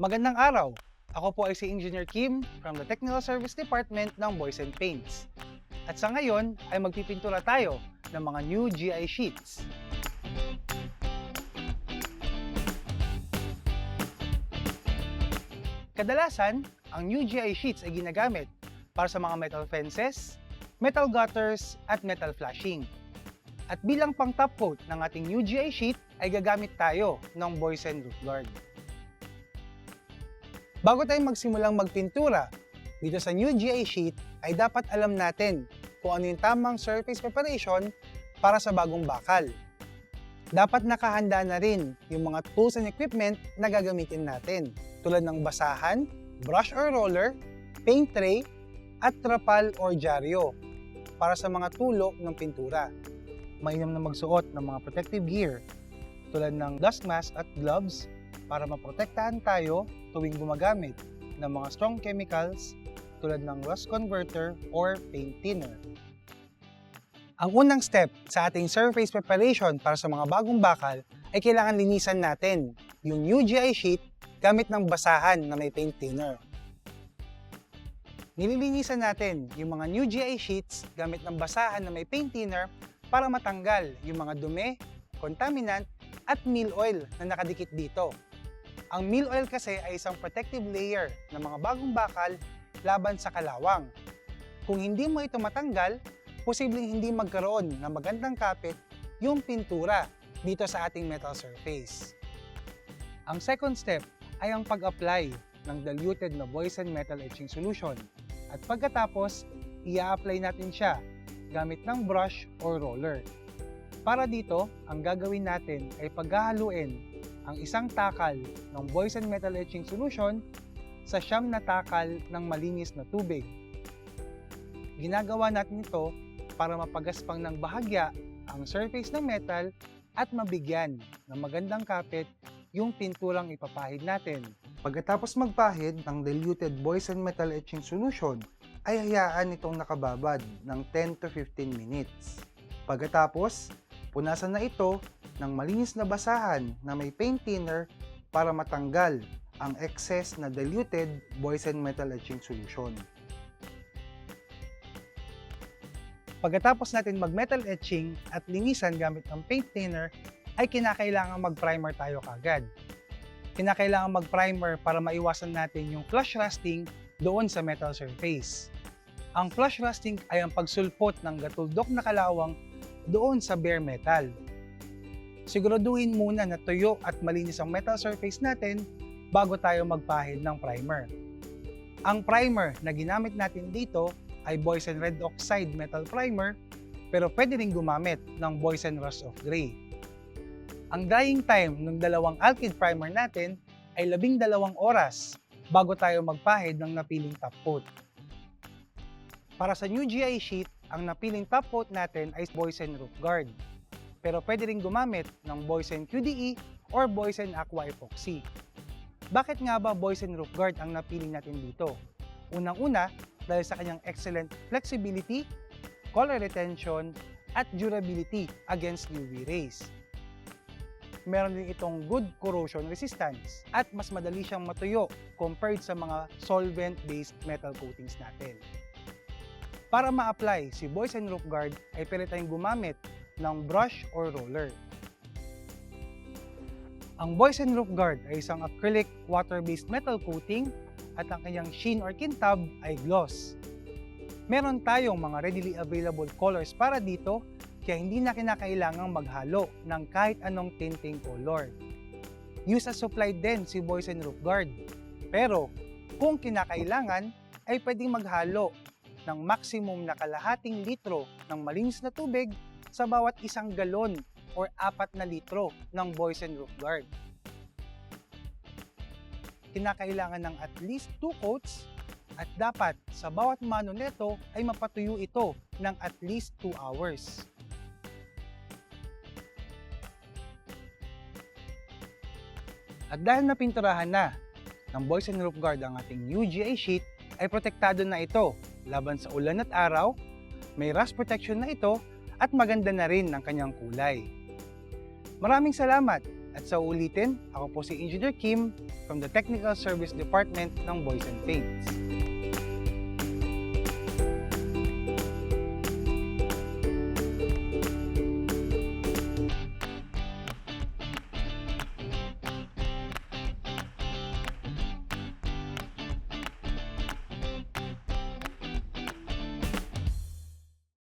Magandang araw! Ako po ay si Engineer Kim from the Technical Service Department ng Boys and Paints. At sa ngayon ay magpipintura tayo ng mga new GI sheets. Kadalasan, ang new GI sheets ay ginagamit para sa mga metal fences, metal gutters, at metal flashing. At bilang pang top coat ng ating new GI sheet ay gagamit tayo ng Boysen Roof Guard. Bago tayo magsimulang magpintura dito sa new GI sheet ay dapat alam natin kung ano yung tamang surface preparation para sa bagong bakal. Dapat nakahanda na rin yung mga tools and equipment na gagamitin natin tulad ng basahan, brush or roller, paint tray, at trapal or dyaryo para sa mga tulo ng pintura. Mainam na magsuot ng mga protective gear tulad ng dust mask at gloves para maprotektahan tayo tuwing gumagamit ng mga strong chemicals tulad ng rust converter or paint thinner. Ang unang step sa ating surface preparation para sa mga bagong bakal ay kailangan linisan natin yung new GI sheet gamit ng basahan na may paint thinner. Nililinisan natin yung mga new GI sheets gamit ng basahan na may paint thinner para matanggal yung mga dumi, contaminant, at meal oil na nakadikit dito. Ang meal oil kasi ay isang protective layer ng mga bagong bakal laban sa kalawang. Kung hindi mo ito matanggal, posibleng hindi magkaroon ng magandang kapit yung pintura dito sa ating metal surface. Ang second step ay ang pag-apply ng diluted na Boysen Metal Etching Solution. At pagkatapos, i-apply natin siya gamit ng brush or roller. Para dito, ang gagawin natin ay paghahaluin ang isang takal ng Boysen Metal Etching Solution sa siyam na takal ng malinis na tubig. Ginagawa natin ito para mapagaspang ng bahagya ang surface ng metal at mabigyan ng magandang kapit yung pinturang ipapahid natin. Pagkatapos magpahid ng diluted Boysen Metal Etching Solution, ay hayaan itong nakababad ng 10 to 15 minutes. Pagkatapos, punasan na ito ng malinis na basahan na may paint thinner para matanggal ang excess na diluted Boysen Metal Etching Solution. Pagkatapos natin mag-metal etching at linisan gamit ng paint thinner, ay kinakailangan mag-primer tayo kagad. Kinakailangan mag-primer para maiwasan natin yung flush rusting doon sa metal surface. Ang flush rusting ay ang pagsulpot ng gatuldok na kalawang doon sa bare metal. Siguraduhin muna na tuyo at malinis ang metal surface natin bago tayo magpahid ng primer. Ang primer na ginamit natin dito ay Boysen Red Oxide Metal Primer pero pwede rin gumamit ng Boysen Rust of Gray. Ang drying time ng dalawang alkyd primer natin ay labing dalawang oras bago tayo magpahid ng napiling top coat. Para sa new GI sheet, ang napiling top coat natin ay Boysen Roof Guard. Pero pwede rin gumamit ng Boysen QDE or Boysen Aqua Epoxy. Bakit nga ba Boysen Roof Guard ang napiling natin dito? Unang-una, dahil sa kanyang excellent flexibility, color retention, at durability against UV rays. Meron din itong good corrosion resistance at mas madali siyang matuyo compared sa mga solvent-based metal coatings natin. Para ma-apply si Boysen Roof Guard ay pwede tayong gumamit ng brush or roller. Ang Boysen Roof Guard ay isang acrylic water-based metal coating at ang kanyang sheen or kintab ay gloss. Meron tayong mga readily available colors para dito kaya hindi na kinakailangang maghalo ng kahit anong tinting color. Use as supplied din si Boysen Roof Guard. Pero kung kinakailangan ay pwedeng maghalo ng maximum na kalahating litro ng malinis na tubig sa bawat isang galon or apat na litro ng Boysen Roof Guard kinakailangan ng at least 2 coats at dapat sa bawat mano nito ay mapatuyo ito ng at least 2 hours. At dahil napinturahan na ng Boysen Roof Guard ang ating GI sheet, ay protektado na ito laban sa ulan at araw, may rust protection na ito at maganda na rin ang kanyang kulay. Maraming salamat At sa ulitin, ako po si Engineer Kim from the Technical Service Department ng Boys and Paints.